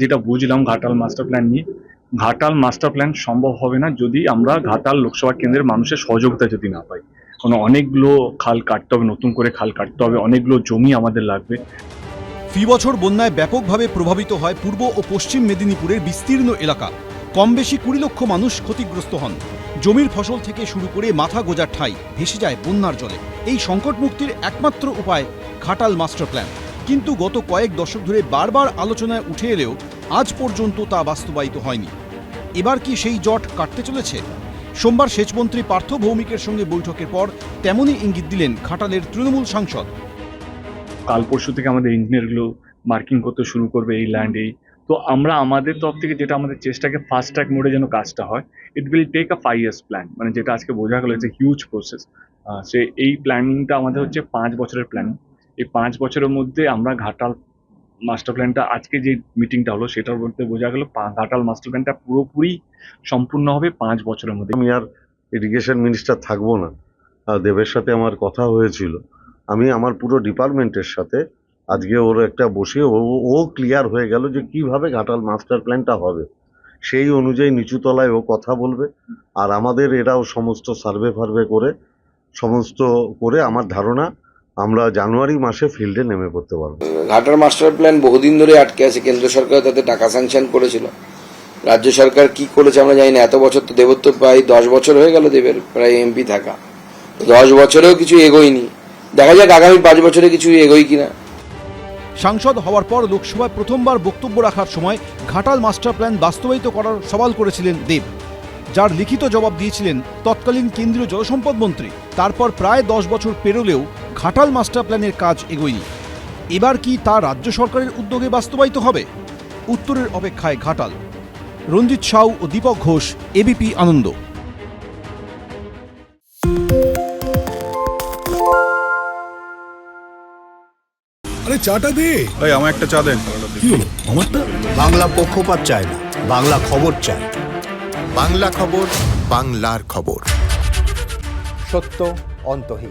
যেটা বুঝলাম Ghatal master plan নিয়ে, ঘাটাল মাস্টার প্ল্যান সম্ভব হবে না যদি আমরা ঘাটাল লোকসভা কেন্দ্রের মানুষের সহযোগিতা যদি না পাই। কারণ অনেকগুলো খাল কাটতে হবে, নতুন করে খাল কাটতে হবে, অনেকগুলো জমি আমাদের লাগবে। ফি বছর বন্যায় ব্যাপকভাবে প্রভাবিত হয় পূর্ব ও পশ্চিম মেদিনীপুরের বিস্তীর্ণ এলাকা। কম বেশি কুড়ি লক্ষ মানুষ ক্ষতিগ্রস্ত হন। জমির ফসল থেকে শুরু করে মাথা গোজার ঠাই ভেসে যায় বন্যার জলে। এই সংকট মুক্তির একমাত্র উপায় ঘাটাল মাস্টার প্ল্যান কিন্তু গত কয়েক দশক ধরে বারবার আলোচনায় উঠে এলেও আজ পর্যন্ত তা বাস্তবায়িত হয়নি। এবার কি সেই জট কাটতে চলেছে? সোমবার সেচমন্ত্রী পার্থ ভৌমিকের সঙ্গে বৈঠকের পর তেমনই ইঙ্গিত দিলেন খাটালের তৃণমূল সাংসদ। কাল পরশু থেকে আমাদের ইঞ্জিনিয়ারগুলো মার্কিং করতে শুরু করবে এই ল্যান্ডেই তো আমরা আমাদের তরফ থেকে যেটা আমাদের চেষ্টাকে ফাস্ট ট্র্যাক মোডে যেন কাজটা হয় it will take a five years plan মানে যেটা আজকে বোঝা গেল যে হিউজ প্রসেস সে এই প্ল্যানিংটা আমাদের হচ্ছে পাঁচ বছরের প্ল্যানিং এই পাঁচ বছরের মধ্যে আমরা ঘাটাল মাস্টার প্ল্যানটা আজকে যে মিটিংটা হলো, সেটার মধ্যে বোঝা গেল ঘাটাল মাস্টার প্ল্যানটা পুরোপুরি সম্পূর্ণ হবে পাঁচ বছরের মধ্যে। আমি আর ইরিগেশন মিনিস্টার থাকব না। দেবের সাথে আমার কথা হয়েছিল। আমি আমার পুরো ডিপার্টমেন্টের সাথে আজকে ওর একটা বসে ও ক্লিয়ার হয়ে গেল যে কীভাবে ঘাটাল মাস্টার প্ল্যানটা হবে। সেই অনুযায়ী নিচুতলায় ও কথা বলবে। আর আমাদের এরাও সমস্ত সার্ভে ফার্ভে করে, সমস্ত করে আমার ধারণা আমরা জানুয়ারি মাসে ফিল্ডে নেমে পড়তে পারব। ঘাটার মাস্টার প্ল্যান বহুদিন ধরে আটকে আছে। কেন্দ্র সরকার তাতে টাকা স্যাংশন করেছিল। রাজ্য সরকার কি করেছে আমরা জানি না। এত বছর তো দেবত্ব প্রায় দশ বছর হয়ে গেল দেবের প্রায় এমপি থাকা। তো দশ বছরেও কিছু এগোয়নি। দেখা যাক আগামী পাঁচ বছরে কিছু এগোয় কিনা। সাংসদ হওয়ার পর লোকসভায় প্রথমবার বক্তব্য রাখার সময় ঘাটাল মাস্টার প্ল্যান বাস্তবায়িত করার সওয়াল করেছিলেন দেব। যার লিখিত জবাব দিয়েছিলেন তৎকালীন কেন্দ্রীয় জলসম্পদ মন্ত্রী। তারপর প্রায় দশ বছর পেরোলেও ঘাটাল মাস্টার প্ল্যানের কাজ এগোয়নি। এবার কি তা রাজ্য সরকারের উদ্যোগে বাস্তবায়িত হবে? উত্তরের অপেক্ষায় ঘাটাল। রঞ্জিত সাউ ও দীপক ঘোষ এবিপি আনন্দ। আরে চাটা দে। ভাই আমার একটা চা দেন। কি হলো? আমারটা? বাংলা পক্ষপাত চায় না বাংলা খবর চায়। বাংলা খবর বাংলার খবর। সত্য অন্তহীন।